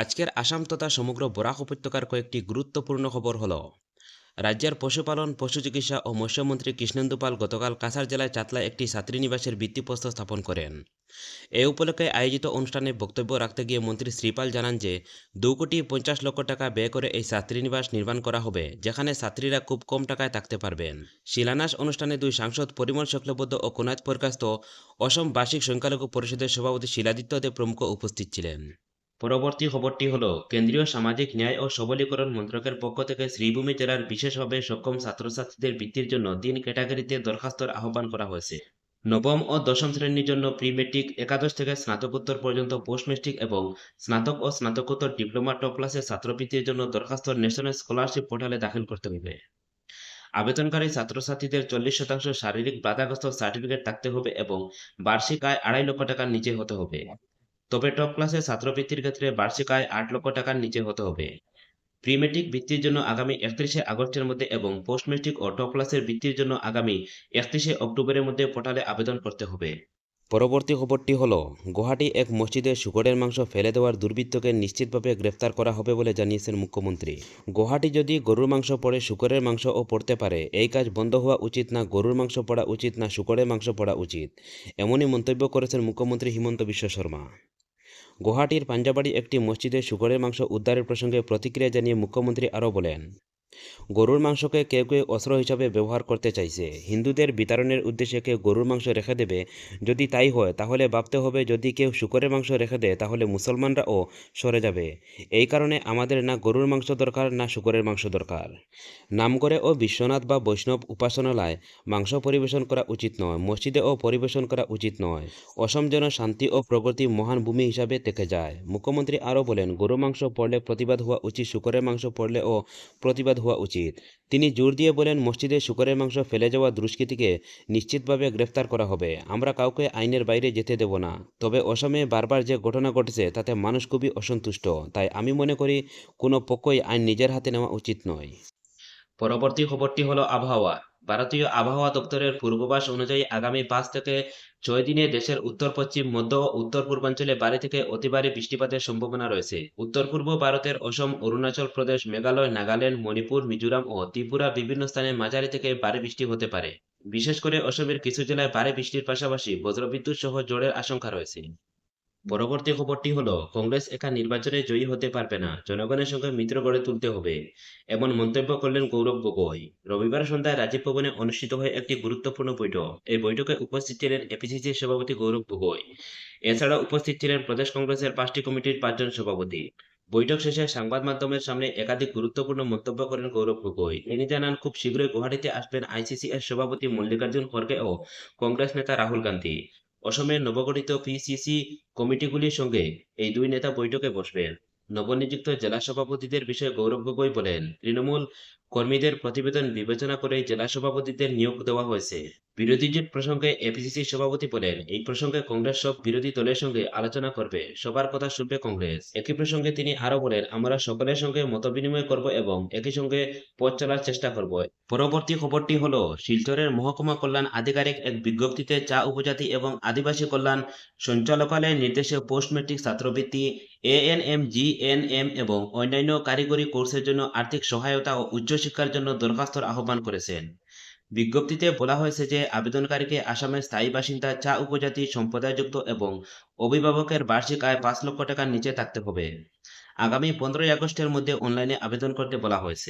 আজকের আসাম তথা সমগ্র বরাক উপত্যকার কয়েকটি গুরুত্বপূর্ণ খবর হল। রাজ্যের পশুপালন, পশু চিকিৎসা ও মৎস্যমন্ত্রী কৃষ্ণেন্দু পাল গতকাল কাছাড় জেলায় চাতলায় একটি ছাত্রীনিবাসের ভিত্তিপ্রস্তর স্থাপন করেন। এ উপলক্ষে আয়োজিত অনুষ্ঠানে বক্তব্য রাখতে গিয়ে মন্ত্রী শ্রীপাল জানান যে, দু কোটি পঞ্চাশ লক্ষ টাকা ব্যয় করে এই ছাত্রীনিবাস নির্মাণ করা হবে, যেখানে ছাত্রীরা খুব কম টাকায় থাকতে পারবেন। শিলান্যাস অনুষ্ঠানে দুই সাংসদ পরিমল শুক্লবদ্ধ ও কুনাজ পরকাস্ত অসম বার্ষিক সংখ্যালঘু পরিষদের সভাপতি শিলাদিত্য দেব প্রমুখ উপস্থিত ছিলেন। পরবর্তী খবরটি হল, কেন্দ্রীয় সামাজিক ন্যায় ও সবলীকরণ মন্ত্রকের পক্ষ থেকে শ্রীভূমি জেলার বিশেষভাবে সক্ষম ছাত্রছাত্রীদের বৃত্তির জন্য তিন ক্যাটাগরিতে দরখাস্তর আহ্বান করা হয়েছে। নবম ও দশম শ্রেণির জন্য প্রি মেট্রিক একাদশ থেকে স্নাতকোত্তর পর্যন্ত পোস্ট মেট্রিক এবং স্নাতক ও স্নাতকোত্তর ডিপ্লোমা টপ ক্লাসের ছাত্রবৃত্তির জন্য দরখাস্ত ন্যাশনাল স্কলারশিপ পোর্টালে দাখিল করতে হবে। আবেদনকারী ছাত্রছাত্রীদের চল্লিশ শতাংশ শারীরিক বাধাগ্রস্ত সার্টিফিকেট থাকতে হবে এবং বার্ষিক আয় আড়াই লক্ষ টাকার নিচে হতে হবে। তবে টপ ক্লাসের ছাত্রবৃত্তির ক্ষেত্রে বার্ষিক আয় আট লক্ষ টাকার নিচে হতে হবে। প্রি মেট্রিক বৃত্তির জন্য আগামী একত্রিশে আগস্টের মধ্যে এবং পোস্ট মেট্রিক ও টপ ক্লাসের বৃত্তির জন্য আগামী একত্রিশে অক্টোবরের মধ্যে পোর্টালে আবেদন করতে হবে। পরবর্তী খবরটি হল, গুয়াহাটি এক মসজিদে শুকরের মাংস ফেলে দেওয়ার দুর্বৃত্তকে নিশ্চিতভাবে গ্রেফতার করা হবে বলে জানিয়েছেন মুখ্যমন্ত্রী। গুয়াহাটি যদি গরুর মাংস পড়ে শুকরের মাংসও পড়তে পারে, এই কাজ বন্ধ হওয়া উচিত না গরুর মাংস পড়া উচিত না শুকরের মাংস পড়া উচিত, এমনই মন্তব্য করেছেন মুখ্যমন্ত্রী হিমন্ত বিশ্ব শর্মা। গুয়াহাটির পাঞ্জাবাড়ি একটি মসজিদে শুকরের মাংস উদ্ধারের প্রসঙ্গে প্রতিক্রিয়া জানিয়ে মুখ্যমন্ত্রী আরও বলেন। গরুর মাংসকে কেউ কেউ অস্ত্র হিসাবে ব্যবহার করতে চাইছে। হিন্দুদের বিতরণের উদ্দেশ্যে কেউ গরুর মাংস রেখে দেবে, যদি তাই হয়, তাহলে ভাবতে হবে যদি কেউ শুকরের মাংস রেখে দেয়, তাহলে মুসলমানরাও সরে যাবে। এই কারণে আমাদের না গরুর মাংস দরকার, না শুকরের মাংস দরকার। নামগড়ে ও বিশ্বনাথ বা বৈষ্ণব উপাসনালয় মাংস পরিবেশন করা উচিত নয়, মসজিদে ও পরিবেশন করা উচিত নয়। অসম যেন শান্তি ও প্রগতি মহান ভূমি হিসাবে থেকে যায়। মুখ্যমন্ত্রী আরও বলেন গরু মাংস পড়লে প্রতিবাদ হওয়া উচিত, শুকরের মাংস পড়লে ও প্রতিবাদ হওয়া উচিত। তিনি জোর দিয়ে বলেন, মসজিদে শুকরের মাংস ফেলে যাওয়া দুষ্কৃতীকে নিশ্চিতভাবে গ্রেফতার করা হবে। আমরা কাউকে আইনের বাইরে যেতে দেব না। তবে অসমে বারবার যে ঘটনা ঘটেছে, তাতে মানুষ খুবই অসন্তুষ্ট। তাই আমি মনে করি, কোনো পক্ষই আইন নিজের হাতে নেওয়া উচিত নয়। পরবর্তী খবরটি হলো আবহাওয়া ভারতীয় আবহাওয়া দপ্তরের পূর্বাভাস অনুযায়ী আগামী পাঁচ থেকে ছয় দিনে দেশের উত্তর, পশ্চিম, মধ্য ও উত্তর পূর্বাঞ্চলে বাড়ি থেকে অতি ভারী বৃষ্টিপাতের সম্ভাবনা রয়েছে। উত্তর পূর্ব ভারতের অসম, অরুণাচল প্রদেশ, মেঘালয়, নাগাল্যান্ড, মণিপুর, মিজোরাম ও ত্রিপুরা বিভিন্ন স্থানে মাঝারি থেকে ভারী বৃষ্টি হতে পারে। বিশেষ করে অসমের কিছু জেলায় ভারী বৃষ্টির পাশাপাশি বজ্রবিদ্যুৎ সহ ঝড়ের আশঙ্কা রয়েছে। পরবর্তী খবরটি হলো, কংগ্রেস একা নির্বাচনে জয়ী হতে পারবে না, জনগণের সঙ্গে মিত্র গড়ে তুলতে হবে, এমন মন্তব্য করলেন গৌরব গগৈ। রবিবার সন্ধ্যায় রাজীব ভবনে অনুষ্ঠিত হয় একটি গুরুত্বপূর্ণ বৈঠক। এই বৈঠকে উপস্থিত ছিলেন এপিসিসির সভাপতি গৌরব গগৈ। এছাড়া উপস্থিত ছিলেন প্রদেশ কংগ্রেসের পাঁচটি কমিটির পাঁচজন সভাপতি। বৈঠক শেষে সংবাদ মাধ্যমের সামনে একাধিক গুরুত্বপূর্ণ মন্তব্য করেন গৌরব গগৈ। তিনি জানান, খুব শীঘ্রই গুয়াহাটিতে আসবেন আইসিসি এর সভাপতি মল্লিকার্জুন খড়গে ও কংগ্রেস নেতা রাহুল গান্ধী। অসমের নবগঠিত পিসিসি কমিটিগুলির সঙ্গে এই দুই নেতা বৈঠকে বসবেন নবনিযুক্ত জেলা সভাপতিদের বিষয়ে গৌরব গগৈ বলেন, তৃণমূল কর্মীদের প্রতিবেদন বিবেচনা করে জেলা সভাপতিদের নিয়োগ দেওয়া হয়েছে। বিরোধী জোট প্রসঙ্গে এপিসিসি সভাপতি বলেন, এই প্রসঙ্গে কংগ্রেস সব বিরোধী দলের সঙ্গে আলোচনা করবে, সবার কথা শুনবে কংগ্রেস। একই প্রসঙ্গে তিনি আরও বলেন, আমরা সকলের সঙ্গে মত বিনিময় করব এবং একই সঙ্গে পথ চলার চেষ্টা করব। পরবর্তী খবরটি হলো, শিলচরের মহকুমা কল্যাণ আধিকারিক এক বিজ্ঞপ্তিতে চা উপজাতি এবং আদিবাসী কল্যাণ সঞ্চালকালয়ের নির্দেশে পোস্ট মেট্রিক ছাত্রবৃত্তি এএনএম জিএনএম এবং অন্যান্য কারিগরি কোর্সের জন্য আর্থিক সহায়তা ও উচ্চশিক্ষার জন্য দরখাস্তর আহ্বান করেছেন। বিজ্ঞপ্তিতে বলা হয়েছে যে আবেদনকারীকে আসামের স্থায়ী বাসিন্দা চা উপজাতি সম্প্রদায়যুক্ত এবং অভিভাবকের বার্ষিক আয় পাঁচ লক্ষ টাকার নিচে থাকতে হবে। আগামী পনেরোই আগস্টের মধ্যে অনলাইনে আবেদন করতে বলা হয়েছে।